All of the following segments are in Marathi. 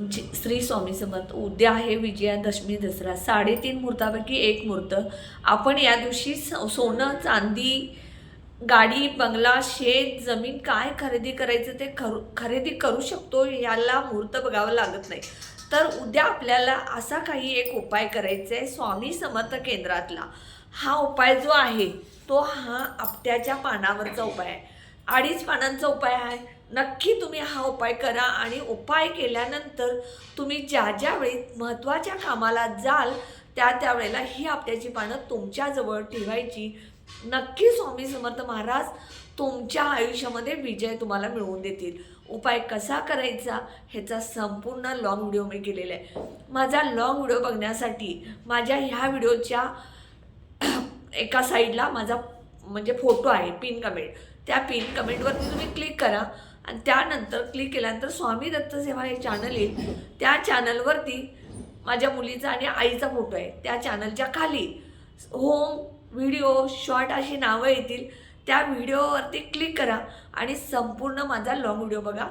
जी- श्री स्वामी समर्थ उद्या आहे विजयादशमी दसरा. साडेतीन मुहूर्तापैकी एक मुहूर्त. आपण या दिवशी स- सोनं चांदी गाडी बंगला शेत जमीन काय खरेदी करायचं ते खरू खरेदी करू शकतो याला मुहूर्त बघावं लागत नाही. तर उद्या आपल्याला असा काही एक उपाय करायचा आहे स्वामी समर्थ केंद्रातला. हा उपाय जो आहे तो हा आपट्याच्या पानावरचा उपाय आहे. अडीच पानांचा उपाय आहे. नक्की तुम्ही हा उपाय करा आणि उपाय केल्यानंतर तुम्ही ज्या ज्यावेळी महत्त्वाच्या कामाला जाल त्या त्यावेळेला ही आपट्याची पानं तुमच्याजवळ ठेवायची. नक्की स्वामी समर्थ महाराज तुमच्या आयुष्यामध्ये विजय तुम्हाला मिळवून देतील. उपाय कसा करायचा ह्याचा संपूर्ण लॉंग व्हिडिओ मी केलेला आहे. माझा लॉंग व्हिडिओ बघण्यासाठी माझ्या ह्या व्हिडिओच्या एका साईडला माझा म्हणजे फोटो आहे पिन कमेंट त्या पिन कमेंटवरती तुम्ही क्लिक करा. आणि त्यानंतर क्लिक केल्यानंतर स्वामी दत्त सेवा हे चॅनल येईल. त्या चॅनलवरती माझ्या मुलीचा आणि आईचा फोटो आहे. त्या चॅनलच्या खाली होम व्हिडिओ शॉर्ट अशी नावं येतील. त्या व्हिडिओवरती क्लिक करा आणि संपूर्ण माझा लॉंग व्हिडिओ बघा.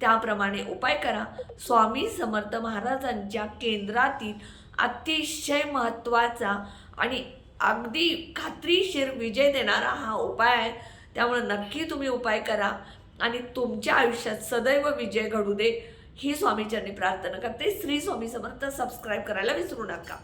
त्याप्रमाणे उपाय करा. स्वामी समर्थ महाराजांच्या केंद्रातील अतिशय महत्त्वाचा आणि अगदी खात्रीशीर विजय देणारा हा उपाय आहे. त्यामुळे नक्की तुम्ही उपाय करा. आणि तुमच्या आयुष्यात सदैव विजय घडू दे ही स्वामीचरणी प्रार्थना करते. श्री स्वामी समर्थ सबस्क्राईब करायला विसरू नका.